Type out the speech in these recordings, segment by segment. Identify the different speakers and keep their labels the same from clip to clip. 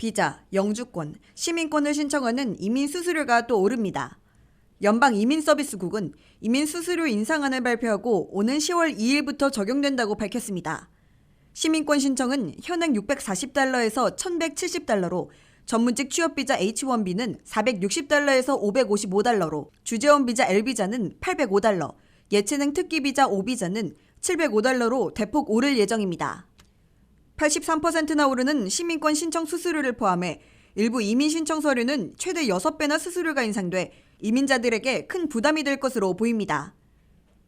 Speaker 1: 비자, 영주권, 시민권을 신청하는 이민 수수료가 또 오릅니다. 연방 이민 서비스국은 이민 수수료 인상안을 발표하고 오는 10월 2일부터 적용된다고 밝혔습니다. 시민권 신청은 현행 640달러에서 1170달러로 전문직 취업비자 H1B는 460달러에서 555달러로 주재원 비자 L비자는 805달러, 예체능 특기비자 O비자는 705달러로 대폭 오를 예정입니다. 83%나 오르는 시민권 신청 수수료를 포함해 일부 이민 신청 서류는 최대 6배나 수수료가 인상돼 이민자들에게 큰 부담이 될 것으로 보입니다.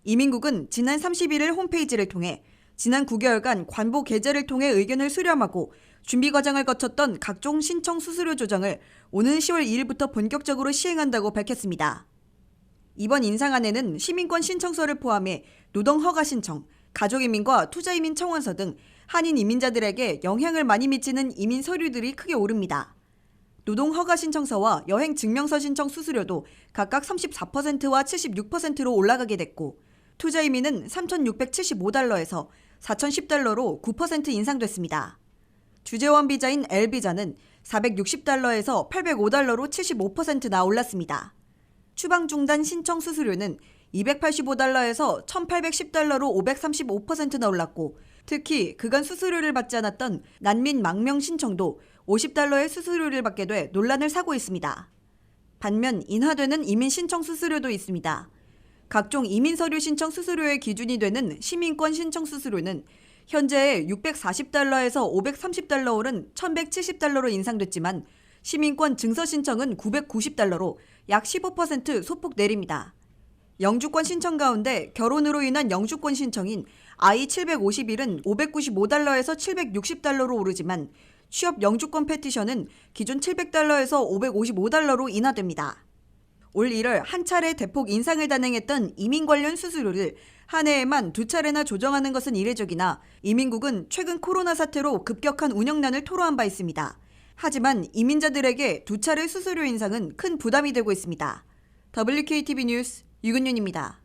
Speaker 1: 이민국은 지난 31일 홈페이지를 통해 지난 9개월간 관보 게재를 통해 의견을 수렴하고 준비 과정을 거쳤던 각종 신청 수수료 조정을 오는 10월 2일부터 본격적으로 시행한다고 밝혔습니다. 이번 인상안에는 시민권 신청서를 포함해 노동 허가 신청, 가족이민과 투자이민 청원서 등 한인 이민자들에게 영향을 많이 미치는 이민 서류들이 크게 오릅니다. 노동 허가 신청서와 여행 증명서 신청 수수료도 각각 34%와 76%로 올라가게 됐고 투자 이민은 3,675달러에서 4,010달러로 9% 인상됐습니다. 주재원 비자인 L비자는 460달러에서 805달러로 75%나 올랐습니다. 추방 중단 신청 수수료는 285달러에서 1,810달러로 535%나 올랐고 특히 그간 수수료를 받지 않았던 난민 망명 신청도 50달러의 수수료를 받게 돼 논란을 사고 있습니다. 반면 인하되는 이민 신청 수수료도 있습니다. 각종 이민 서류 신청 수수료의 기준이 되는 시민권 신청 수수료는 현재 640달러에서 530달러 오른 1170달러로 인상됐지만 시민권 증서 신청은 990달러로 약 15% 소폭 내립니다. 영주권 신청 가운데 결혼으로 인한 영주권 신청인 I-751은 595달러에서 760달러로 오르지만 취업 영주권 페티션은 기존 700달러에서 555달러로 인하됩니다. 올 1월 한 차례 대폭 인상을 단행했던 이민 관련 수수료를 한 해에만 두 차례나 조정하는 것은 이례적이나 이민국은 최근 코로나 사태로 급격한 운영난을 토로한 바 있습니다. 하지만 이민자들에게 두 차례 수수료 인상은 큰 부담이 되고 있습니다. WKTV 뉴스 유근윤입니다.